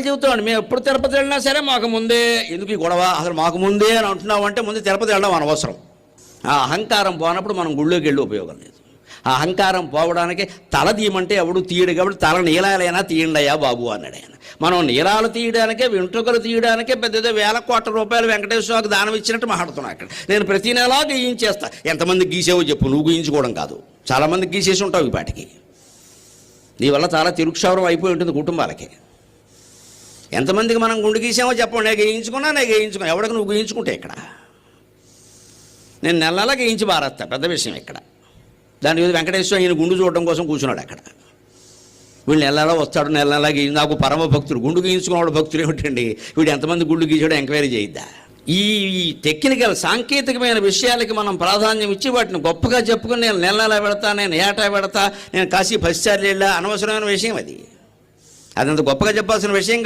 చెబుతున్నాడు. మేము ఎప్పుడు తిరుపతి వెళ్ళినా సరే మాకు ముందే ఎందుకు ఈ గొడవ? అసలు మాకు ముందే అని అంటున్నావు అంటే ముందే తిరుపతి వెళ్ళడం అనవసరం. ఆ అహంకారం పోనప్పుడు మనం గుళ్ళోకి వెళ్ళి ఉపయోగం లేదు. ఆ అహంకారం పోవడానికి తల తీయమంటే ఎవడు తీయడు కాబట్టి తల నీలాలైనా తీయండియా బాబు అన్నాడు ఆయన. మనం నీలాలు తీయడానికే వెంట్రుకలు తీయడానికే పెద్ద వేల కోట్ల రూపాయలు వెంకటేశ్వరకి దానం ఇచ్చినట్టు మాట్లాడుతున్నా అక్కడ. నేను ప్రతి నెలా గీయించేస్తా. ఎంతమంది గీసేవో చెప్పు నువ్వు గీయించుకోవడం కాదు. చాలామంది గీసేసి ఉంటావు ఈ పాటికి. నీ వల్ల చాలా తిరుక్షవరం అయిపోయి ఉంటుంది కుటుంబాలకి. ఎంతమందికి మనం గుండు గీసామో చెప్పండి. నేను గేయించుకున్నా నేను గేయించుకున్నా. ఎవడికి నువ్వు గేయించుకుంటే ఇక్కడ? నేను నెల నెల గేయించి బారేస్తా పెద్ద విషయం ఇక్కడ. దాని మీద వెంకటేశ్వర ఈయన గుండు చూడడం కోసం కూర్చున్నాడు అక్కడ. వీళ్ళు నెల నెల వస్తాడు నెల నెల గీ నాకు పరమ భక్తుడు. గుండు గీయించుకున్నవాడు భక్తులు ఏమిటండి? వీడు ఎంతమంది గుండు గీసాడో ఎంక్వైరీ చేయిద్దా? ఈ టెక్నికల్ సాంకేతికమైన విషయాలకి మనం ప్రాధాన్యం ఇచ్చి వాటిని గొప్పగా చెప్పుకుని నేను నెల నెల పెడతా నేను ఏటా పెడతా నేను కాశీ పసిసార్లు వెళ్ళా అనవసరమైన విషయం అది. అదంత గొప్పగా చెప్పాల్సిన విషయం